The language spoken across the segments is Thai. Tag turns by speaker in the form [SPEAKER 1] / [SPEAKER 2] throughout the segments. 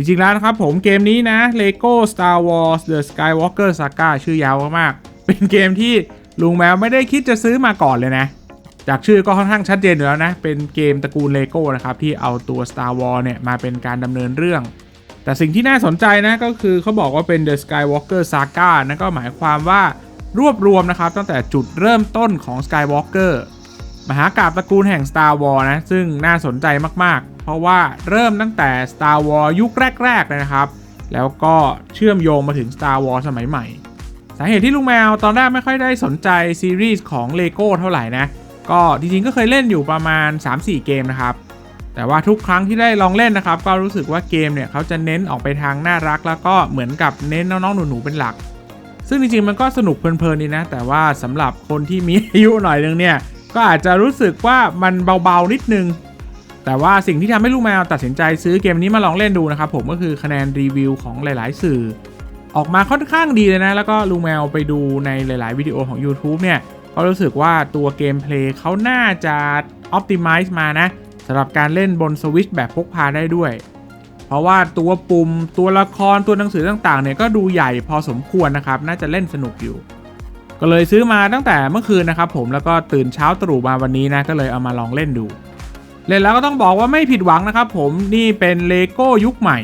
[SPEAKER 1] จริงๆแล้วนะครับผมเกมนี้นะ Lego Star Wars The Skywalker Saga ชื่อยาวมากๆเป็นเกมที่ลุงแมวไม่ได้คิดจะซื้อมาก่อนเลยนะ จากชื่อก็ค่อนข้างชัดเจนอยู่แล้วนะ เป็นเกมตระกูล Lego นะครับ ที่เอาตัว Star Wars เนี่ยมาเป็นการดำเนินเรื่อง แต่สิ่งที่น่าสนใจนะก็คือเขาบอกว่าเป็น The Skywalker Saga นั่นก็หมายความว่ารวบรวมนะครับตั้งแต่จุดเริ่มต้นของ Skywalker มหากาบตระกูลแห่ง Star Wars นะซึ่งน่าสนใจมากๆ ราะว่าเริ่มตั้งแต่ Star Wars ยุคแรกๆเลยนะครับ แล้วก็เชื่อมโยงมาถึง Star Wars สมัยใหม่ สาเหตุที่ลุงแมวตอนแรกไม่ค่อยได้สนใจซีรีส์ของ Lego เท่าไหร่นะ ก็จริงๆก็เคยเล่นอยู่ประมาณ 3-4 เกมนะครับ แต่ว่าทุกครั้งที่ได้ลองเล่นนะครับ ก็รู้สึกว่าเกมเนี่ยเขาจะเน้นออกไปทางน่ารัก แล้วก็เหมือนกับเน้นน้องๆหนูๆเป็นหลัก ซึ่งจริงๆมันก็สนุกเพลินๆดีนะ แต่ว่าสำหรับคนที่มีอายุหน่อยนึงเนี่ยก็อาจจะรู้สึกว่ามันเบาๆนิดนึง แต่ว่าสิ่งที่ทำให้ลูกแมวตัดสินใจซื้อเกมนี้มาลองเล่นดูนะครับผมก็คือคะแนนรีวิวของหลาย ๆ สื่อ ออกมาค่อนข้างดีเลยนะ แล้วก็ลุงแมวไปดูในหลาย ๆ วิดีโอของ YouTube เนี่ยก็รู้สึกว่าตัวเกมเพลย์เขาน่าจะ Optimize มานะสำหรับการเล่นบนสวิชแบบพกพาได้ด้วย เพราะว่าตัวปุ่มตัวละครตัวหนังสือต่างๆเนี่ยก็ดูใหญ่พอสมควรนะครับ น่าจะเล่นสนุกอยู่ ก็เลยซื้อมาตั้งแต่เมื่อคืนนะครับผมแล้วก็ตื่นเช้าตรู่มาวันนี้นะก็เลยเอามาลองเล่นดู เล่นแล้วก็ต้องบอกว่าไม่ผิดหวังนะครับผมนี่เป็นเลโก้ยุคใหม่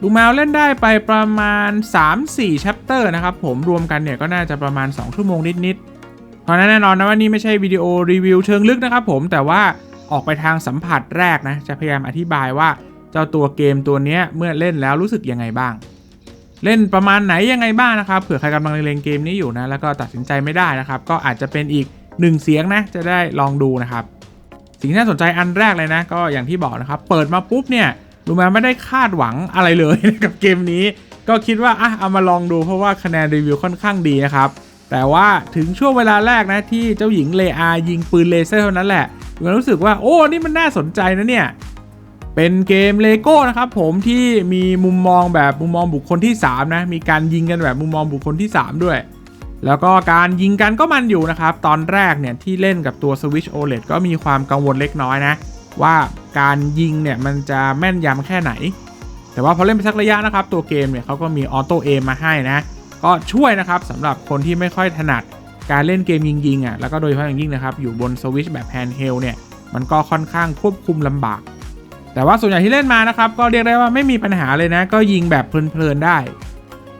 [SPEAKER 1] ลูกแมวเล่นได้ไปประมาณ 3-4 chapter นะครับผมรวมกันเนี่ยก็น่าจะประมาณ 2 ชั่วโมงนิดๆเพราะนั้นแน่นอนนะว่านี่ไม่ใช่วิดีโอรีวิวเชิงลึกนะครับผมแต่ว่าออกไปทางสัมผัสแรกนะจะพยายามอธิบายว่าเจ้าตัวเกมตัวนี้เมื่อเล่นแล้วรู้สึกยังไงบ้าง เล่นประมาณไหนยังไงบ้างนะครับเผื่อใครกำลังเล่นเกมนี้อยู่นะแล้วก็ตัดสินใจไม่ได้นะครับก็อาจจะเป็นอีกหนึ่งเสียงนะจะได้ลองดูนะครับ สิ่งที่น่าสนใจอันแรกเลยนะ ก็อย่างที่บอกนะครับ เปิดมาปุ๊บเนี่ยลูแมนไม่ได้คาดหวังอะไรเลยกับเกมนี้ ก็คิดว่าอะเอามาลองดูเพราะว่าคะแนนรีวิวค่อนข้างดีนะครับ แต่ว่าถึงช่วงเวลาแรกนะที่เจ้าหญิงเลอายิงปืนเลเซอร์เท่านั้นแหละลูแมนรู้สึกว่าโอ้นี่มันน่าสนใจนะเนี่ยเป็นเกมเลโก้นะครับผมที่มีมุมมองแบบมุมมองบุคคลที่ 3 นะ มีการยิงกันแบบมุมมองบุคคลที่ 3 ด้วย แล้วก็การยิงกันก็มันอยู่นะครับ ตอนแรกเนี่ยที่เล่นกับตัว Switch OLED ก็มีความกังวลเล็กน้อยนะ ว่าการยิงเนี่ยมันจะแม่นยำแค่ไหน แต่ว่าพอเล่นไปสักระยะนะครับ ตัวเกมเนี่ยเขาก็มีออโต้เอมมาให้นะ ก็ช่วยนะครับสำหรับคนที่ไม่ค่อยถนัดการเล่นเกมยิงๆอะแล้วก็โดยเฉพาะอย่างยิ่งนะครับ อยู่บน Switch แบบแฮนด์เฮลเนี่ยมันก็ค่อนข้างควบคุมลำบาก แต่ว่าส่วนใหญ่ที่เล่นมานะครับ ก็เรียกได้ว่าไม่มีปัญหาเลยนะ ก็ยิงแบบเพลินๆได้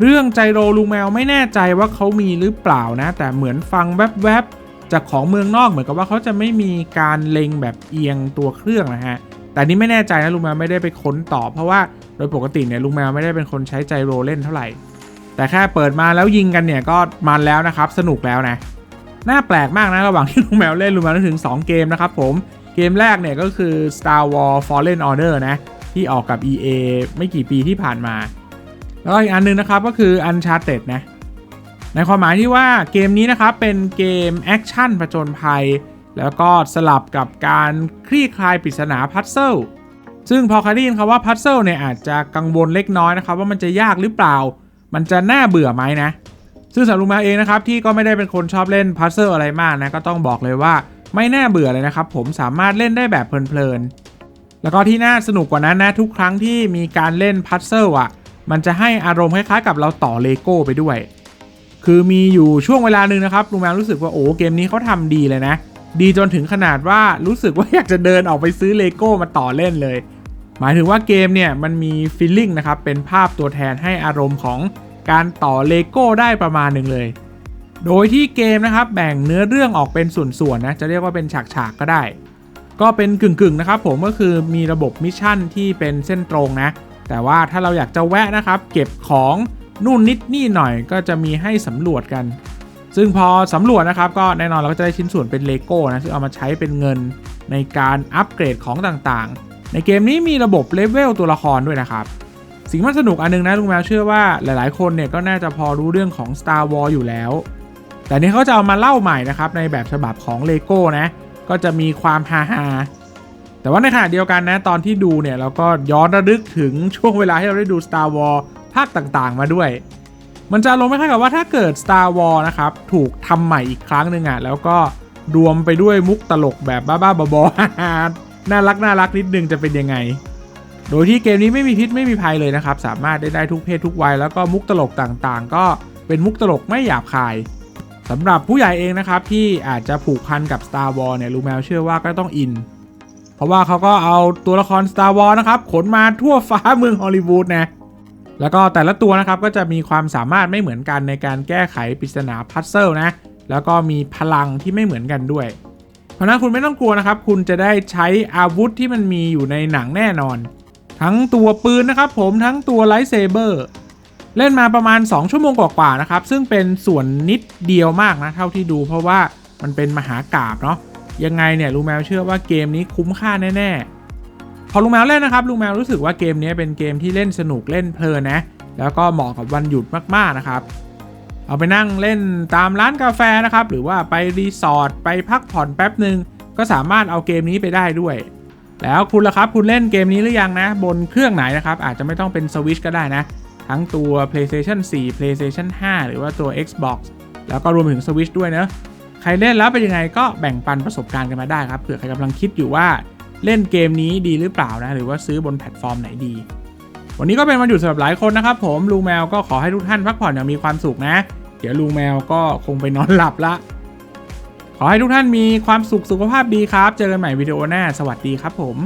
[SPEAKER 1] เรื่องไจโรลูแมวไม่แน่ใจว่าเขามีหรือเปล่านะ แต่เหมือนฟังแวบๆจากของเมืองนอกเหมือนกับว่าเขาจะไม่มีการเล็งแบบเอียงตัวเครื่องนะฮะแต่นี่ไม่แน่ใจนะลุงแมวไม่ได้ไปค้นต่อ เพราะว่าโดยปกติเนี่ยลุงแมวไม่ได้เป็นคนใช้ไจโรเล่นเท่าไหร่ แต่แค่เปิดมาแล้วยิงกันเนี่ยก็มันแล้วนะครับสนุกแล้วนะน่าแปลกมากนะระหว่างที่ลุงแมวเล่นลุงแมวนึกถึง 2 เกมนะครับผมเกมแรกเนี่ยก็คือ Star Wars Fallen Order นะที่ออกกับ EA ไม่กี่ปีที่ผ่านมา แล้วก็อีกอันนึงนะครับก็คือ Uncharted นะในความหมายที่ว่าเกมนี้นะครับเป็นเกมแอคชั่นผจญภัย แล้วก็สลับกับการคลี่คลายปริศนาพัซเซิลซึ่งพอคาได้ยินคำว่าพัซเซิลเนี่ยอาจจะกังวลเล็กน้อยนะครับว่ามันจะยากหรือเปล่า มันจะน่าเบื่อไหมนะ ซึ่งสำหรับลุงมวเองนะครับที่ก็ไม่ได้เป็นคนชอบเล่นพัซเซิลอะไรมากนะก็ต้องบอกเลยว่าไม่น่าเบื่อเลยนะครับผมสามารถเล่นได้แบบเพลินๆแล้วก็ที่น่าสนุกกว่านั้นนะทุกครั้งที่มีการเล่นพัซเซิลอะ มันจะให้อารมณ์คล้ายๆกับเราต่อเลโก้ไปด้วย คือมีอยู่ช่วงเวลาหนึ่งนะครับลุงแมวรู้สึกว่าโอ้เกมนี้เขาทำดีเลยนะ ดีจนถึงขนาดว่ารู้สึกว่าอยากจะเดินออกไปซื้อเลโก้มาต่อเล่นเลย หมายถึงว่าเกมเนี่ยมันมีฟีลลิ่งนะครับเป็นภาพตัวแทนให้อารมณ์ของการต่อเลโก้ได้ประมาณหนึ่งเลย โดยที่เกมนะครับแบ่งเนื้อเรื่องออกเป็นส่วนๆนะจะเรียกว่าเป็นฉากๆก็ได้ ก็เป็นกึ่งๆนะครับผมก็คือมีระบบมิชชั่นที่เป็นเส้นตรงนะ แต่ว่าถ้าเราอยากจะแวะนะครับ เก็บของนู่นนิดนี่หน่อยก็จะมีให้สำรวจกัน ซึ่งพอสำรวจนะครับก็แน่นอนเราก็จะได้ชิ้นส่วนเป็นเลโก้นะซึ่งเอามาใช้เป็นเงินในการอัปเกรดของต่างๆ ในเกมนี้มีระบบเลเวลตัวละครด้วยนะครับ สิ่งที่สนุกอันนึงนะลุงแมวเชื่อว่าหลายๆ คนเนี่ยก็น่าจะพอรู้เรื่องของ Star Wars อยู่แล้ว แต่นี่เขาจะเอามาเล่าใหม่นะครับในแบบฉบับของเลโก้นะก็จะมีความฮาฮา แต่ว่าในขณะเดียวกันนะตอนที่ดูเนี่ยเราก็ย้อนระลึกถึงช่วงเวลาที่เราได้ดู Star Wars ภาคต่างๆ มาด้วย มันจะลงไม่ค่อยกับว่าถ้าเกิด Star Wars นะครับถูกทำใหม่อีกครั้งหนึ่งอะแล้วก็รวมไปด้วยมุกตลกแบบบ้าๆบอๆน่ารักน่ารักนิดนึงจะเป็นยังไง โดยที่เกมนี้ไม่มีพิษไม่มีภัยเลยนะครับ สามารถได้ได้ทุกเพศทุกวัยแล้วก็มุกตลกต่างๆ ก็เป็นมุกตลกไม่หยาบคายสำหรับผู้ใหญ่เองนะครับที่อาจจะผูกพันกับ Star Wars เนี่ยลูแมวเชื่อว่าก็ต้องอิน เพราะว่าเขาก็เอาตัวละคร Star Wars นะครับ ขนมาทั่วฟ้าเมืองฮอลลีวูดนะแล้วก็แต่ละตัวนะครับก็จะมีความสามารถไม่เหมือนกันในการแก้ไขปริศนาพัซเซิลนะแล้วก็มีพลังที่ไม่เหมือนกันด้วย เพราะนั้นคุณไม่ต้องกลัวนะครับ คุณจะได้ใช้อาวุธที่มันมีอยู่ในหนังแน่นอน ทั้งตัวปืนนะครับผมทั้งตัวไลท์เซเบอร์เล่นมาประมาณ 2 ชั่วโมงกว่าๆนะครับ ซึ่งเป็นส่วนนิดเดียวมากนะ เท่าที่ดูเพราะว่ามันเป็นมหากราบเนาะ ยังไงเนี่ยลุงแมวเชื่อว่าเกมนี้คุ้มค่าแน่ๆ พอลุงแมวเล่นนะครับลุงแมวรู้สึกว่าเกมนี้เป็นเกมที่เล่นสนุกเล่นเพลินนะ แล้วก็เหมาะกับวันหยุดมากๆนะครับ เอาไปนั่งเล่นตามร้านกาแฟนะครับหรือว่าไปรีสอร์ทไปพักผ่อนแป๊บหนึ่งก็สามารถเอาเกมนี้ไปได้ด้วย แล้วคุณล่ะครับคุณเล่นเกมนี้หรือยังนะ บนเครื่องไหนนะครับอาจจะไม่ต้องเป็นสวิชก็ได้นะ ทั้งตัว PlayStation 4 PlayStation 5 หรือว่าตัว Xbox แล้วก็รวมถึง Switch ด้วยเนะ รเล่นแล้วเป็นยังไงก็แบ่งปันประสบการณ์กันมาได้ครับเผื่อใครกำลังคิดอยู่ว่าเล่นเกมนี้ดีหรือเปล่านะหรือว่าซื้อบนแพลตฟอร์มไหนดี วันนี้ก็เป็นวันหยุดสำหรับหลายคนนะครับผมลุงแมวก็ขอให้ทุกท่านพักผ่อนอย่างมีความสุขนะ เดี๋ยวลุงแมวก็คงไปนอนหลับละ ขอให้ทุกท่านมีความสุขสุขภาพดีครับ เจอกันใหม่วิดีโอหน้า สวัสดีครับผม